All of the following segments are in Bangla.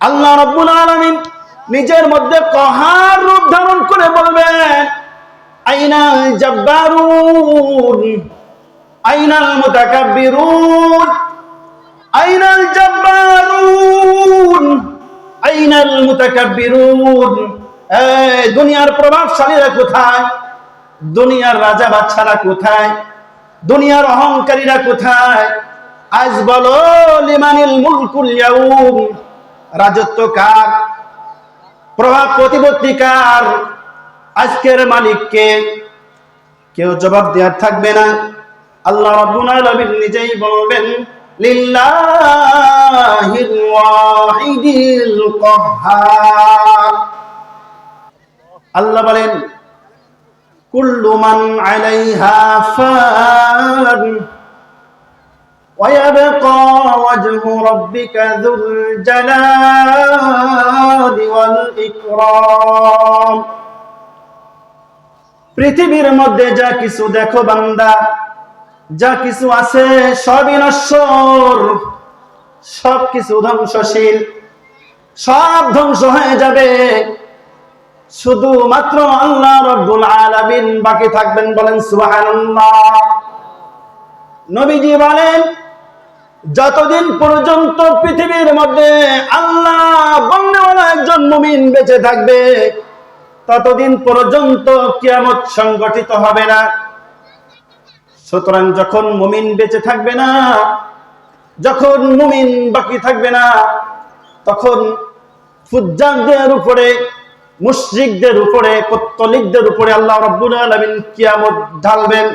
আল্লাহ রব্বুল আলামিন নিজের মধ্যে কহার রূপ ধারণ করে বলবেন, আইনাল জাব্বারুন, আইনাল মুতাকাব্বিরুন, আইনাল জাব্বারুন, আইনাল মুতাকাব্বিরুন। এই দুনিয়ার প্রভাবশালীরা কোথায়? দুনিয়ার রাজা বাচ্চারা কোথায়? দুনিয়ার অহংকারীরা কোথায়? আজ বলো, লিমানিল মুলকুল ইয়াউম। রাজত্ব কার? প্রভাব প্রতিপত্তি কার? আজকের মালিককে কেউ জবাব দেওয়ার থাকবে না। আল্লাহ আলামিন নিজেই বলবেন আল্লাহ বলেন, কুল্লু মান আলাইহা ফান। ويبقى وجه ربك ذو الجلال والإكرام পৃথিবীর মধ্যে যা কিছু দেখো বান্দা যা কিছু আছে সবই নশ্বর সব কিছু ধ্বংসশীল সব ধ্বংস হয়ে যাবে শুধুমাত্র আল্লাহ রব্বুল আলামিন বাকি থাকবেন বলেন সুবহানাল্লাহ নবীজি বলেন যতদিন পর্যন্ত পৃথিবীর মধ্যে আল্লাহ বন্যওয়ালা একজন মুমিন বেঁচে থাকবে, ততদিন পর্যন্ত কিয়ামত সংগঠিত হবে না। সুতরাং যখন মুমিন বেঁচে থাকবে না, যখন মুমিন বাকি থাকবে না, তখন ফুজ্জারদের উপরে, মুশরিকদের উপরে, পত্তলিকদের উপরে আল্লাহ রাব্বুল আলামিন কিয়ামত ঢালবেন।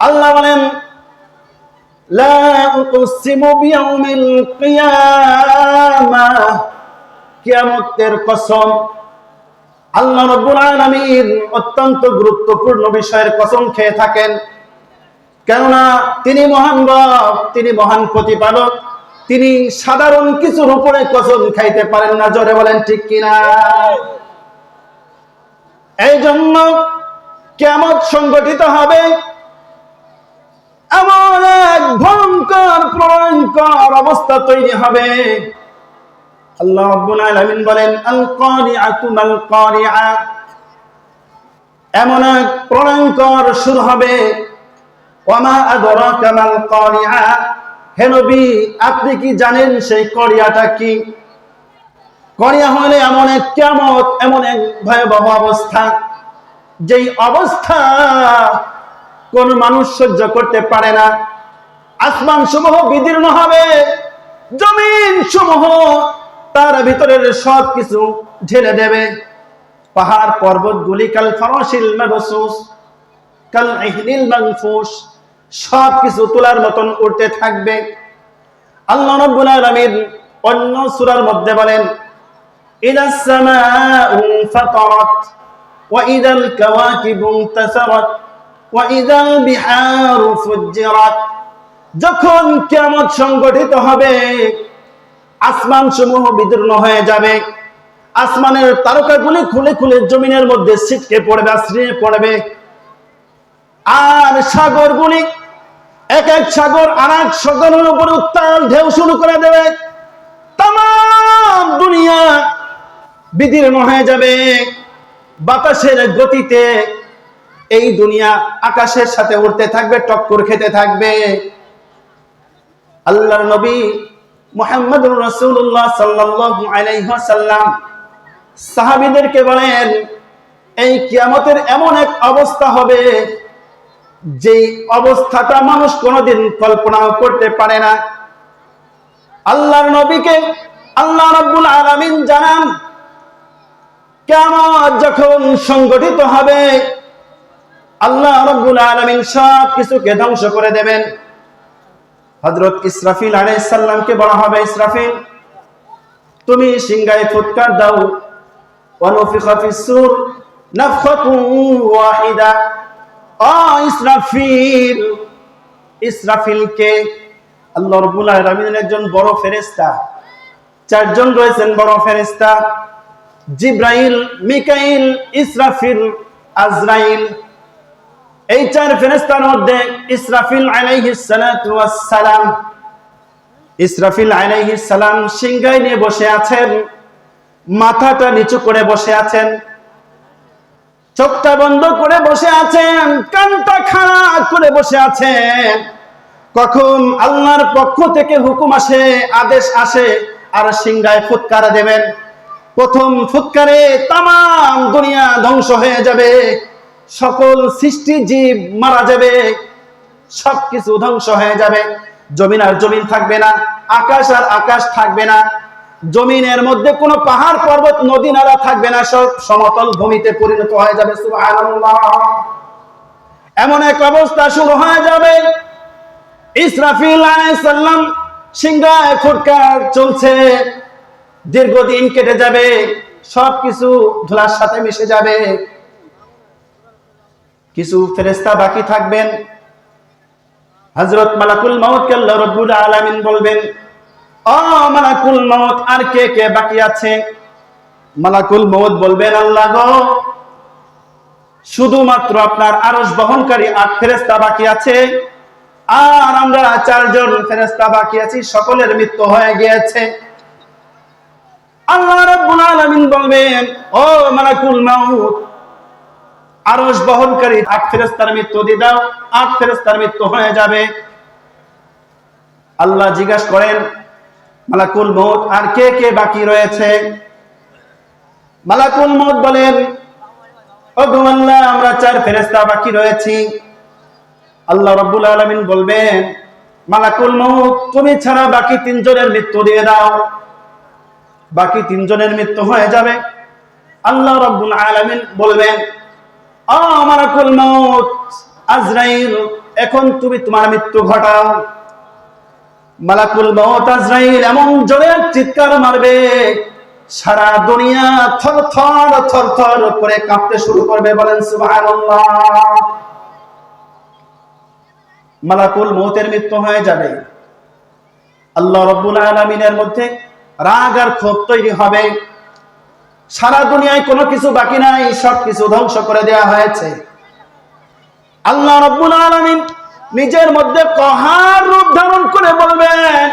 আল্লাহ বলেন লা উকসিমু বিয়াউমিল কিয়ামাহ কিয়ামতের কসম। আল্লাহ রাব্বুল আলামিন অত্যন্ত গুরুত্বপূর্ণ বিষয়ের কসম খেয়ে থাকেন। কেননা তিনি মহান রব, তিনি মহান প্রতিপালক, তিনি সাধারণ কিছুর উপরে কসম খাইতে পারেন না, জোরে বলেন ঠিক কিনা? এই জন্য কেমন সংগঠিত হবে এমন এক ভয়ঙ্কর, প্রলয়ঙ্কর অবস্থা তৈরি হবে। আল্লাহ রাব্বুল আলামিন বলেন আল কারিআতু মাল এমন এক প্রলয়ঙ্কর শুরু হবে। ওয়ামা আদরাকা মাল কারিআ হে নবী, আপনি কি জানেন সেই করিয়াটা কি? করিয়া হলে এমন এক কিয়ামত, এমন এক ভয়াবহ অবস্থা। যেই অবস্থা কোন মানুষ সহ্য করতে পারে না। আসমান সমূহ বিদীর্ণ হবে জমিন সমূহ তার ভিতরের সব কিছু ঢেলে দেবে। পাহাড় পর্বত গুলি কাল ফরশিল মাবসুস, কাল ইহনিল মানফুস সব কিছু তোলার মতন উঠতে থাকবে। আল্লাহ রাব্বুল আলামিন অন্য সূরার মধ্যে বলেন ইদাস সামাউ ফাতারাত, ওয়া ইদাল কাওয়াকিবু ইনতাসারাত। যখন কিয়ামত সংগঠিত হবে, আসমান সমূহ বিদীর্ণ হয়ে যাবে। আসমানের তারকাগুলি খুলে খুলে জমিনের মধ্যে ছিটকে পড়বে, আশ্রিয়ে পড়বে। আর সাগরগুলি, এক এক সাগর আর এক সাগরের উপরে উত্তাল ঢেউ শুরু করে দেবে। তাম দুনিয়া বিদীর্ণ হয়ে যাবে। বাতাসের গতিতে এই দুনিয়া আকাশের সাথে উড়তে থাকবে, টক্কর খেতে থাকবে। আল্লাহর নবী সাল্লাল্লাহু আলাইহি ওয়াসাল্লাম সাহাবীদেরকে বলেন, এই কিয়ামতের এমন এক অবস্থা হবে যে অবস্থাটা মানুষ কোনোদিন কল্পনাও করতে পারে না। আল্লাহর নবীকে আল্লাহ রাব্বুল আলামিন জানান, কিয়ামত যখন সংগঠিত হবে আল্লাহ রাব্বুল আলামিন সব কিছুকে ধ্বংস করে দেবেন। হযরত ইসরাফিল আলাইহিস সালামকে বলা হবে, ইসরাফিল, তুমি সিংহায় ফুৎকার দাও। ফিস সূর নাফখাতুন ওয়াহিদা। ও ইসরাফিল, ইসরাফিলকে আল্লাহ রাব্বুল আলামিনের একজন বড় ফেরেশতা, চারজন রয়েছেন বড় ফেরেশতা, জিব্রাইল, মিকাইল, ইসরাফিল, আজরাইল এই চার ফেরেশতার মধ্যে ইসরাফিল সালাম ইসরাফিল সালাম সিংহাই নিয়ে বসে আছেন, মাথাটা নিচু করে বসে আছেন, চোখটা বন্ধ করে বসে আছেন, কানটা খাড়া করে বসে আছেন। কখন আল্লাহর পক্ষ থেকে হুকুম আসে, আদেশ আসে, আর সিংহায় ফুৎকার দেবেন। প্রথম ফুৎকারে তাম দুনিয়া ধ্বংস হয়ে যাবে। সকল সৃষ্টি জীব মারা যাবে, সবকিছু ধ্বংস হয়ে যাবে। জমিন আর জমিন থাকবে না, আকাশ আর আকাশ থাকবে না, জমিনের মধ্যে কোনো পাহাড়, পর্বত, নদী, নালা থাকবে না, সব সমতল ভূমিতে পরিণত হয়ে যাবে এমন এক অবস্থা শুরু হয়ে যাবে। ইসরাফিল আলাইহিসসালাম সিংহায় ফুটকার চলছে, দীর্ঘদিন কেটে যাবে, সবকিছু ধুলার সাথে মিশে যাবে। কিছু ফেরেস্তা বাকি থাকবেন। হযরত মালাকুল মাউত কে আল্লাহ রাব্বুল আলামিন বলবেন ও মালাকুল মাউত, আর কে কে বাকি আছে? মালাকুল মাউত বলবেন, আল্লাহ গো, শুধুমাত্র আপনার আরশ বহনকারী আট ফেরেস্তা বাকি আছে, আর আমরা চারজন ফেরেস্তা বাকি আছি, সকলের মৃত্যু হয়ে গিয়েছে। আল্লাহ রাব্বুল আলামিন বলবেন ও মালাকুল মাউত আরশ বহনকারী আট ফেরেস্তার মৃত্যু দিয়ে দাও, আট ফেরেস্তার মৃত্যু হয়ে যাবে। আল্লাহ জিজ্ঞাসা করেন, মালাকুল মৌত আর কে কে বাকি রয়েছে? মালাকুল মৌত বলেন আমরা চার ফেরেস্তা বাকি রয়েছি। আল্লাহ রাব্বুল আলামিন বলবেন, মালাকুল মৌত তুমি ছাড়া বাকি তিনজনের মৃত্যু দিয়ে দাও। বাকি তিনজনের মৃত্যু হয়ে যাবে। আল্লাহ রাব্বুল আলামিন বলবেন মালাকুল মৌত আজরাইল, এখন তুমি তোমার মৃত্যু ঘটাও। মালাকুল মৌত আজরাইল, এমন জোরে চিৎকার মারবে, সারা দুনিয়া থর থর থর থর করে কাঁপতে শুরু করবে, বলেন সুবহানাল্লাহ। মালাকুল মৌতের মৃত্যু হয়ে যাবে। আল্লাহ রব্বুল আলামিনের মধ্যে রাগ আর ক্ষোভ তৈরি হবে। সারা দুনিয়ায় কোনো কিছু বাকি নাই, সব কিছু ধ্বংস করে দেওয়া হয়েছে। আল্লাহ রব্বুল আলামিন নিজের মধ্যে কহার রূপ ধারণ করে বলবেন,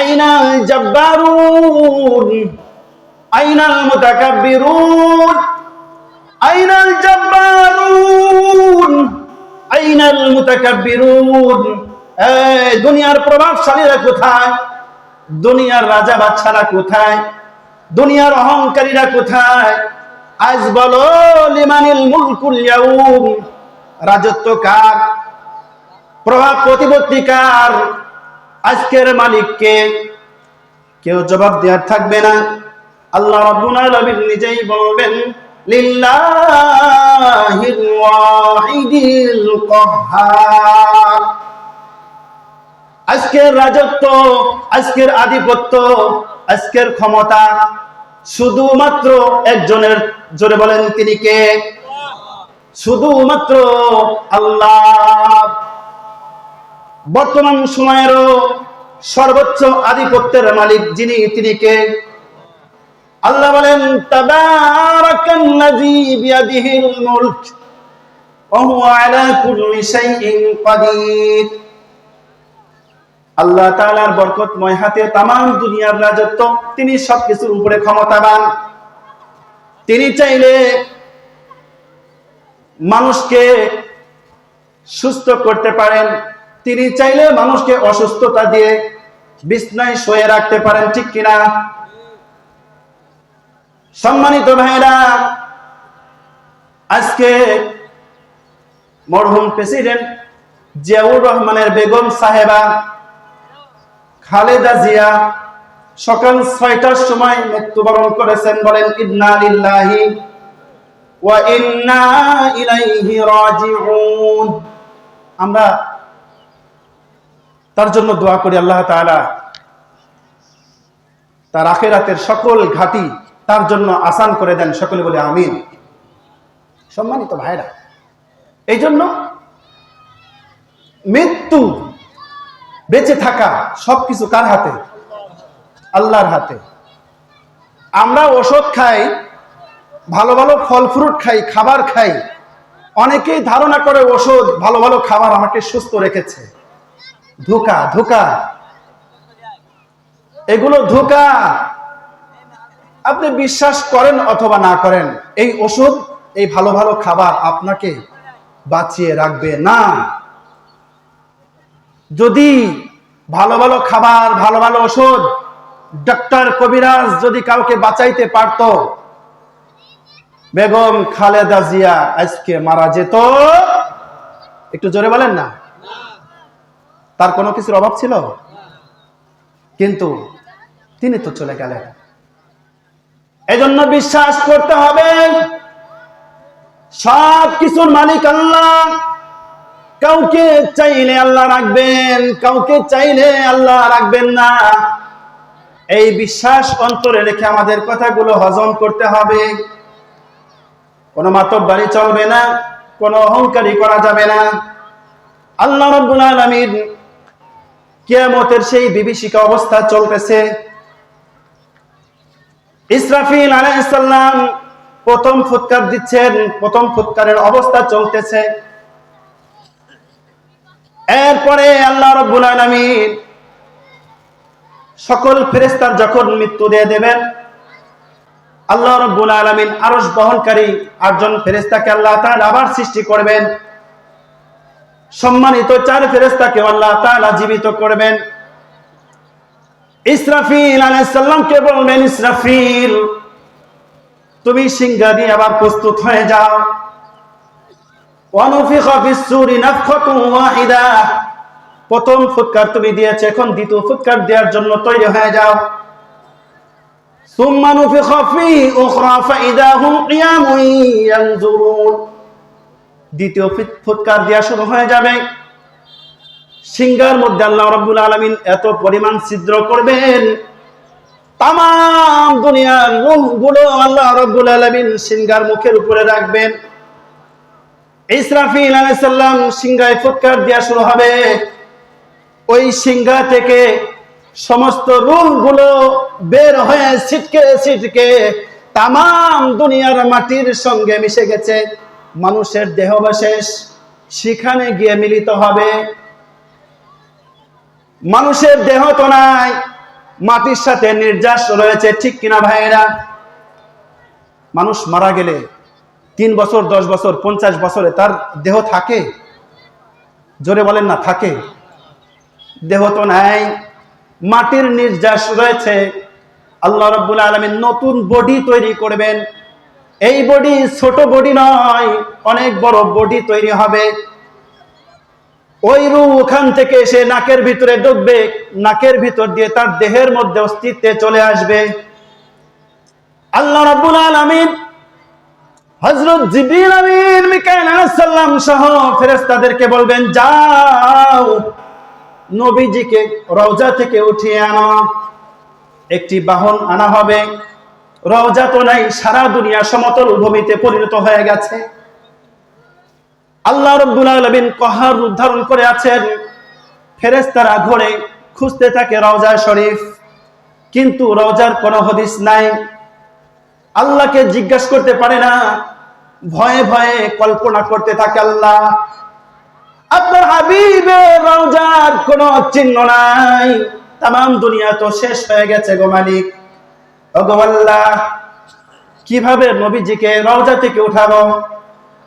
আইনাল জব্বারুন, আইনাল মুতাকাব্বিরুন, আইনাল জব্বারুন, আইনাল মুতাকাব্বিরুন। এই দুনিয়ার প্রভাবশালীরা কোথায়? দুনিয়ার রাজা বাচ্চারা কোথায়? দুনিয়ার অহংকারীরা কোথায়? আজ বলো, লিমানিল মুলকুল রাজত্ব কার? প্রভাব প্রতিপত্তি কার? আজকের মালিককে কেউ জবাব দেওয়ার থাকবে না। আল্লাহ রাব্বুল আলামিন নিজেই বলবেন, লিল্লাহিল ওয়াহিদিল কাহ্হার আজকের রাজত্ব, আজকের আধিপত্য আজকের ক্ষমতা শুধুমাত্র একজনের, জোরে বলেন তিনি কে? শুধুমাত্র আল্লাহ। বর্তমান সময়েরও সর্বোচ্চ আধিপত্যের মালিক যিনি, তিনি কে? আল্লাহ বলেন তাবারাকাল্লাযী বিয়াদিহিল মুলক আলা কুল্লি শাইইন কাদির। আল্লাহ তাআলার বরকতময় হাতে তামাম দুনিয়ার রাজত্ব, তিনি সবকিছুর উপরে ক্ষমতাবান। তিনি চাইলে মানুষকে সুস্থ করতে পারেন, তিনি চাইলে মানুষকে অসুস্থতা দিয়ে বিছনায় শুয়ে রাখতে পারেন, ঠিক কিনা? সম্মানিত ভাইরা আজকে মরহুম প্রেসিডেন্ট জিয়াউর রহমানের বেগম সাহেবা খালেদা জিয়া সকাল ছয়টার সময় মৃত্যুবরণ করেছেন বলেন, ইন্না লিল্লাহি ওয়া ইন্না ইলাইহি রাজিউন। আমরা তার জন্য দোয়া করি, আল্লাহ তাআলা তার আখেরাতের সকল ঘাটি তার জন্য আসান করে দেন, সকলে বলে আমিন। সম্মানিত ভাইরা এই জন্য মৃত্যু বেঁচে থাকা সবকিছু কার হাতে? আল্লাহর হাতে। আমরা ওষুধ খাই, ভালো ভালো ফল ফ্রুট খাই, খাবার খাই। অনেকেই ধারণা করে ওষুধ, ভালো ভালো খাবার আমাকে সুস্থ রেখেছে। ধোকা ধোকা। এগুলো ধোকা। আপনি বিশ্বাস করেন অথবা না করেন, এই ওষুধ, এই ভালো ভালো খাবার আপনাকে বাঁচিয়ে রাখবে না। যদি ভালো ভালো খাবার, ভালো ভালো ওষুধ, ডাক্তার কবিরাজ যদি কাউকে বাঁচাইতে পারত, বেগম খালেদা জিয়া আজকে মারা যেত। একটু জোরে বলেন না। তার কোনো কিছুর অভাব ছিল? কিন্তু তিনি তো চলে গেলেন। এজন্য বিশ্বাস করতে হবে সব কিছুর মালিক আল্লাহ। কাউকে চাইলে আল্লাহ রাখবেন, কাউকে চাইলে আল্লাহ রাখবেন না। এই বিশ্বাস অন্তরে রেখে আমাদের কথাগুলো হজম করতে হবে। কোনো মাতব্বারি চলবে না, কোনো অহংকারী করা যাবে না। আল্লাহ রব্বুল আলামিন কিয়ামতের সেই বিভীষিকা অবস্থা চলতেছে। ইসরাফিল আলাইহিসসালাম প্রথম ফুৎকার দিচ্ছেন, প্রথম ফুৎকারের অবস্থা চলতেছে। এরপরে আল্লাহ রব্বুল আলামিন সকল ফেরেস্তার যখন মৃত্যু দিয়ে দেবেন, আল্লাহ রব্বুল আলামিন আরশ বহনকারী আটজন ফেরেশতাকে আল্লাহ তাআলা আবার সৃষ্টি করবেন। সম্মানিত চার ফেরেশতাকে আল্লাহ তাআলা জীবিত করবেন। ইসরাফিল আলাইহিস সালামকে বলবেন, ইসরাফিল, তুমি সিংহা দিয়ে আবার প্রস্তুত হয়ে যাও। প্রথম ফুৎকার তুমি দিয়েছে, এখন দ্বিতীয় ফুৎকার দেওয়ার জন্য তৈরি হয়ে যাও। দ্বিতীয় ফুৎকার দেওয়া শুরু হয়ে যাবে। সিঙ্গার মধ্যে আল্লাহ রব্বুল আলমিন এত পরিমাণ ছিদ্র করবেন। তাম দুনিয়ার মুখগুলো আল্লাহ রব্বুল আলমিন সিঙ্গার মুখের উপরে রাখবেন। ইসরাফিল আলাইহিস সালাম সিংহায় ফুৎকার দেওয়া শুরু হবে। ওই সিংহা থেকে সমস্ত রূহগুলো বের হয়ে ছিটকে ছিটকে তাম দুনিয়ার মাটির সঙ্গে মিশে গেছে। মানুষের দেহবশেষ সেখানে গিয়ে মিলিত হবে। মানুষের দেহ তো নাই, মাটির সাথে নির্যাস রয়েছে, ঠিক কিনা ভাইয়েরা? মানুষ মারা গেলে তিন বছর, দশ বছর, পঞ্চাশ বছরে তার দেহ থাকে? জোরে বলেন না, থাকে। দেহ তো নাই, মাটির নির্যাস রয়েছে। আল্লাহ রব্বুল আলমিন নতুন বডি তৈরি করবেন। এই বডি ছোট বডি নয়, অনেক বড় বডি তৈরি হবে। ওই রু ওখান থেকে এসে নাকের ভিতরে ঢুকবে, নাকের ভিতর দিয়ে তার দেহের মধ্যে অস্তিত্বে চলে আসবে। আল্লাহ রাব্বুল আলামিন হযরত জিবরিল আমিন মিকাইল আলাইহিস সালাম সহ ফেরেশতাদেরকে বলবেন, যাও, নবীজিকে রওজা থেকে উঠিয়ে আনো। একটি বাহন আনা হবে। রওজা তো নাই, সারা দুনিয়া সমতল ভূমিতে পরিণত হয়ে গেছে। আল্লাহ রব্বুল আলামিন কহার উদ্ধারণ করে আছেন। ফেরেশতারা ঘোরে, খুঁজতে থাকে রওজা শরীফ। কিন্তু রওজার কোনো হদিস নাই। আল্লাহকে জিজ্ঞাসা করতে পারে না। ভয়ে ভয়ে কল্পনা করতে থাকে আল্লাহ। আপনার হাবিবের রওজার কোনো চিহ্ন নাই। তাম দুনিয়া তো শেষ হয়ে গেছে গো মালিক। আল্লাহ, কীভাবে নবীজিকে রওজা থেকে উঠাবো?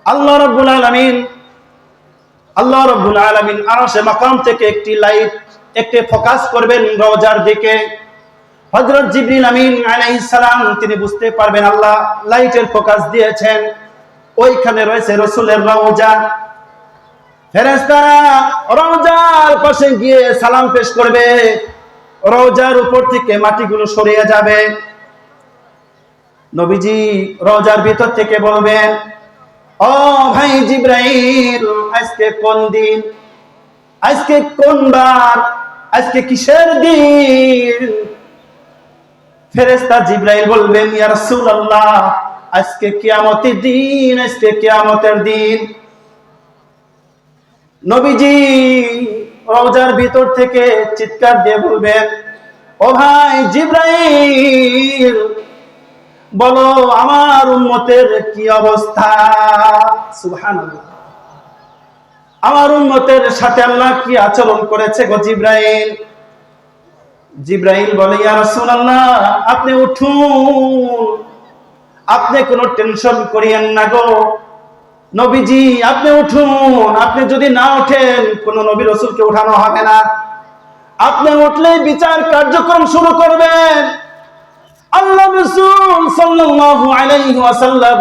আল্লাহ রব্বুল আলামিন, আল্লাহ রব্বুল আলামিন আরশে মাকাম থেকে একটি লাইট, একটি ফোকাস করবেন রওজার দিকে। হযরত জিবরিল আমিন তিনি বুঝতে পারবেন আল্লাহ লাইটের ফোকাস দিয়েছেন। ওইখানে রয়েছে রাসূলের রওজা। ফেরেশতারা রওজার পাশে গিয়ে সালাম পেশ করবে। রওজার উপর থেকে মাটিগুলো সরিয়ে যাবে। নবীজি রওজার ভিতর থেকে বলবেন, ও ভাই জিব্রাইল, আজকে কোন দিন? আজকে কোন বার? আজকে কিসের দিন? ফেরেশতা জিব্রাইল বলবেন ইয়া রাসূলুল্লাহ, আজকে কিয়ামতের দিন, আজকে কিয়ামতের দিন। নবীজি রওজার ভিতর থেকে চিৎকার দিয়ে বলবেন, ও ভাই জিব্রাইল, বলো আমার উম্মতের কি অবস্থা? সুবহানাল্লাহ। আমার উম্মতের সাথে আল্লাহ কি আচরণ করেছে গো জিব্রাইল? জিব্রাইল বলে রাসূলুল্লাহ, আপনি উঠুন। আপনি কোনো টেনশন করিয়েন না গো। নবীজি, আপনি উঠুন। আপনি যদি না ওঠেন, কোন নবী রসুলকে উঠানো হবে না। আপনি উঠলেই বিচার কার্যক্রম শুরু করবেন। আল্লাহ রসুল সাল্লাল্লাহু আলাইহি ওয়াসাল্লাম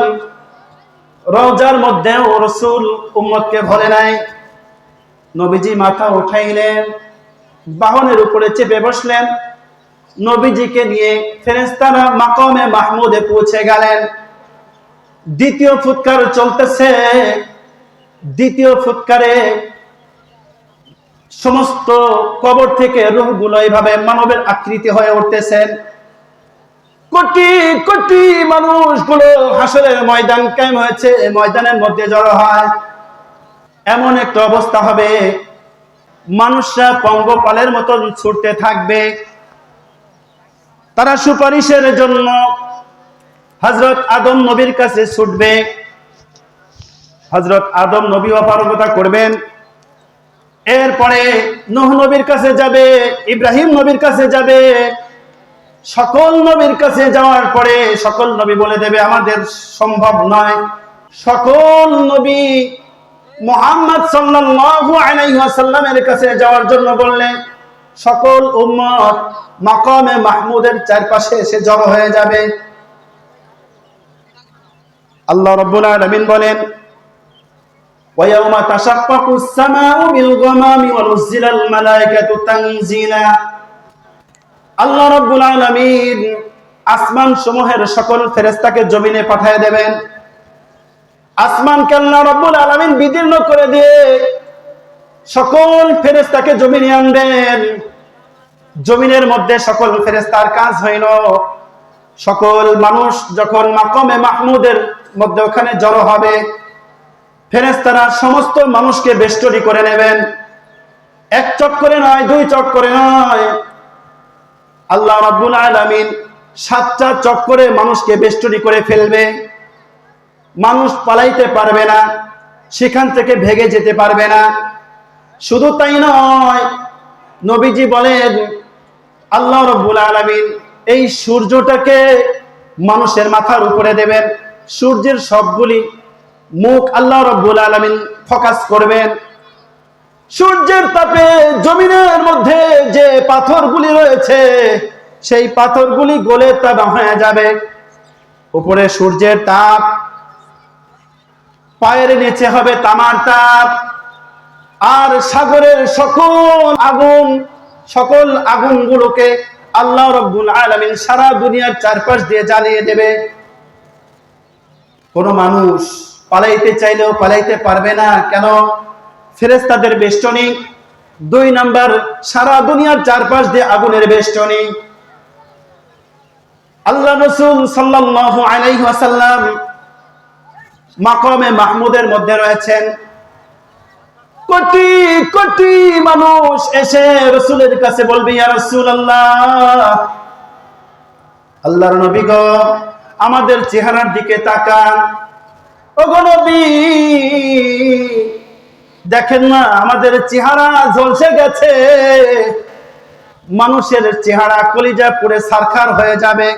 রওজার মধ্যে ও রসুল উম্মতকে ভরে নাই। নবীজি মাথা উঠাইলেন। বাহনের উপরে চেপে বসলেন। নবীজিকে নিয়ে ফেরেস্তারা মাকামে মাহমুদে পৌঁছে গেলেন। দ্বিতীয় ফুৎকার চলতেছে। দ্বিতীয় ফুৎকারে সমস্ত কবর থেকে রুহগুলো এইভাবে মানবের আকৃতি হয়ে উঠতেছেন কোটি কোটি মানুষগুলো হাসরের ময়দান কায়েম হয়েছে। ময়দানের মধ্যে জড়ো হয়। এমন একটা অবস্থা হবে। মানুষরা পঙ্গপালের মতন ছুটতে থাকবে। তারা সুপারিশের জন্য হজরত আদম নবীর কাছে ছুটবে। হজরত আদম নবী অপারগতা করবেন। এরপরে নূহ নবীর কাছে যাবে, ইব্রাহিম নবীর কাছে যাবে। সকল নবীর কাছে যাওয়ার পরে সকল নবী বলে দেবে, আমাদের সম্ভব নয়। সকল নবী মোহাম্মদ সাল্লাল্লাহু আলাইহি ওয়াসাল্লামের কাছে যাওয়ার জন্য বললেন, সকল উম্মত মাকামে মাহমুদের চারপাশে এসে জড় হয়ে যাবে। আল্লাহ রাব্বুল আলামিন বলেন ওয়ায়াউমা তাশাক্কাকু সামাউ বিল গামামি ওয়া মালায়েকাতু তানজিলা। আল্লাহ রাব্বুল আলামিন আসমান সমূহের সকল ফেরেশতাকে জমিনে পাঠিয়ে দেবেন। আসমানকে আল্লাহ রাব্বুল আলামিন বিদীর্ণ করে দিয়ে সকল ফেরেশতাকে জমিনে আনবেন। জমিনের মধ্যে সকল ফেরেশতার কাজ হইল। সকল মানুষ যখন মাকমে মাহমুদের মধ্যে ওখানে জড়ো হবে ফেরেস্তারা সমস্ত মানুষকে বেষ্টনী করে নেবেন। এক চক্করে নয়, দুই চক্করে নয়। আল্লাহ রাব্বুল আলামিন সাতটা চক্করে মানুষকে বেষ্টনী করে ফেলবে। মানুষ পালাইতে পারবে না, সেখান থেকে ভেগে যেতে পারবে না। শুধু তাই নয়, নবীজি বলেন, আল্লাহ রব্বুল আলামিন এই সূর্যটাকে মানুষের মাথার উপরে দেবেন, সূর্যের সবগুলি মুখ আল্লাহ রব্বুল আলামিন ফোকাস করবেন। সূর্যের তাপে জমিনের মধ্যে যে পাথরগুলি রয়েছে, সেই পাথরগুলি গলে তাবা হয়ে যাবে। উপরে সূর্যের তাপ পায়ের নিচে হবে তামার তাপ। আর সাগরের সকল আগুন, সকল আগুনগুলোকে আল্লাহ রব্বুল আলামিন সারা দুনিয়ার চারপাশ দিয়ে জ্বালিয়ে দেবে। কোন মানুষ পালাইতে চাইলেও পালাইতে পারবে না। কেন? ফেরেস্তাদের বেষ্টনী। দুই নাম্বার, সারা দুনিয়ার চারপাশ দিয়ে আগুনের বেষ্টনী। আল্লাহ রসুল সাল্লাল্লাহু আলাইহি ওয়াসাল্লাম মাকামে মাহমুদের মধ্যে রয়েছেন কোটি কোটি মানুষ এসে রসুলের কাছে বলবে, ইয়া আল্লাহ আল্লাহর নবী আমাদের চেহারার দিকে তাকান। ওগো নবী, দেখেন না, আমাদের চেহারা ঝলসে গেছে। মানুষের চেহারা কলিজা পুড়ে সারখার হয়ে যাবে।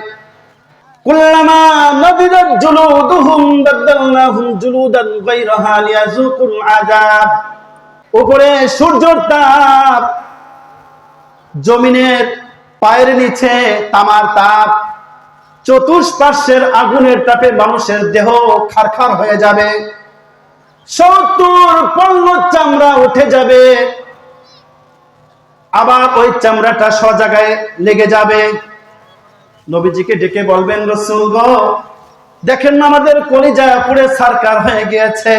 উপরে সূর্যের তাপ, জমিনের পায়ের নিচে তামার তাপ, চতুষ্পার্শ্বের আগুনের তাপে মানুষের দেহ খারখার হয়ে যাবে। সত্তর পণ্য চামড়া উঠে যাবে। আবার ওই চামড়াটা সজাগায় লেগে যাবে। নবীজিকে ডেকে বলবেন, রসুল গো, দেখেন না আমাদের কলিজা পুড়ে সারকার হয়ে গিয়েছে।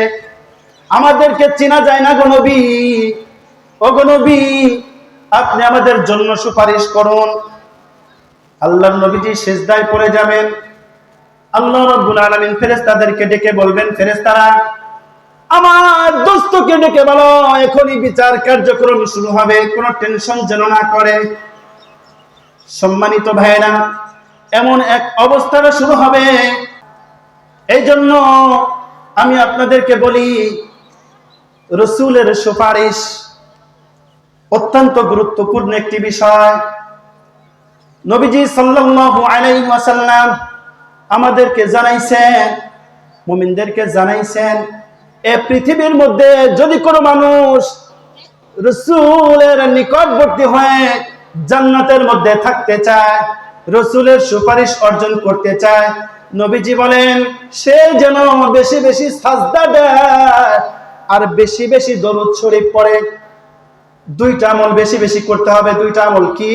আমাদেরকে চেনা যায় না গো নবী। ও গো নবী, আপনি আমাদের জন্য সুপারিশ করুন। আল্লাহ নবীজি শেষদায় পড়ে যাবেন। আল্লাহ রব্বুল আলামিন ফেরেশতাদেরকে ডেকে বলবেন, ফেরেশতারা, আমার দোস্তকে ডেকে বলো, এখনই বিচার কার্যক্রম শুরু হবে। কোনো টেনশন যেন না করে। সম্মানিত ভাইরা এমন এক অবস্থাটা শুরু হবে। এই জন্য আমি আপনাদেরকে বলি, রসুলের সুপারিশ অত্যন্ত গুরুত্বপূর্ণ একটি বিষয়। নবীজি ওয়াসাল্লাম আমাদেরকে জানাইছেন, মুমিনদেরকে জানাইছেন, এ পৃথিবীর মধ্যে যদি কোনো মানুষ রসুলের নিকটবর্তী হয়ে জান্নাতের মধ্যে থাকতে চায় রসুলের সুপারিশ অর্জন করতে চায়। নবীজি বলেন, সে যেন বেশি বেশি সাজদা দেয় আর বেশি বেশি দরুদ শরীফ পড়ে। দুইটা আমল বেশি বেশি করতে হবে। দুইটা আমল কি?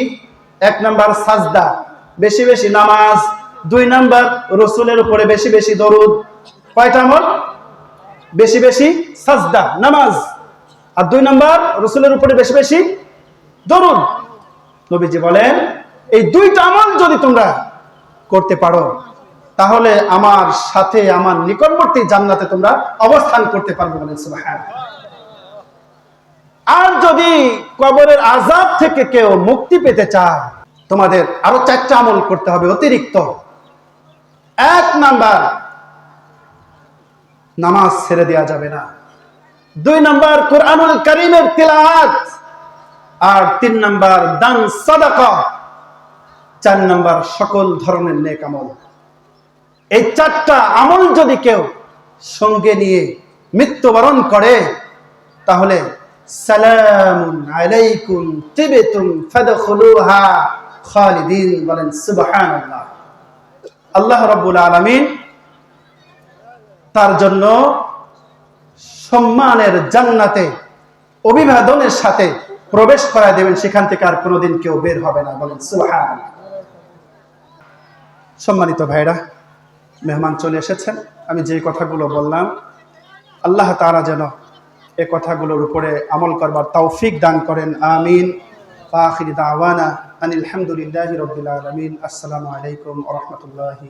এক নাম্বার সাজদা, বেশি বেশি নামাজ। দুই নাম্বার রসুলের উপরে বেশি বেশি দরুদ। কয়টা আমল? বেশি বেশি সাজদা, নামাজ। আর দুই নাম্বার রসুলের উপরে বেশি বেশি দরুদ। নবীজি বলেন এই দুইটা আমল যদি তোমরা করতে পারো, তাহলে আমার সাথে, আমার নিকটবর্তী জান্নাতে তোমরা অবস্থান করতে পারবে আর যদি কবরের আজাব থেকে কেউ মুক্তি পেতে চায়, তোমাদের আরও চারটা আমল করতে হবে অতিরিক্ত। এক নাম্বার, নামাজ ছেড়ে দেওয়া যাবে না। দুই নাম্বার, কোরআনুল করিমের তিলাওয়াত। আর তিন নাম্বার, দান সাদাকা। চার নাম্বার সকল ধরনের নেক আমল। এই চারটা আমল যদি কেউ সঙ্গে নিয়ে মৃত্যুবরণ করে, তাহলে আল্লাহ রাব্বুল আলামিন তার জন্য সম্মানের জান্নাতে অভিবাদনের সাথে প্রবেশ করায় দেবেন, সেখান থেকে আর কোনোদিন কেউ বের হবে না বলেন সুবহানাল্লাহ। সম্মানিত ভাইরা, মেহমান চলে এসেছেন। আমি যে কথাগুলো বললাম, আল্লাহ তারা যেন এ কথাগুলোর উপরে আমল করবার তৌফিক দান করেন। আমিন। আখির দাওয়ানা আনিল হামদুলিল্লাহি রাব্বিল আলামিন। আসসালামু আলাইকুম রাহমাতুল্লাহি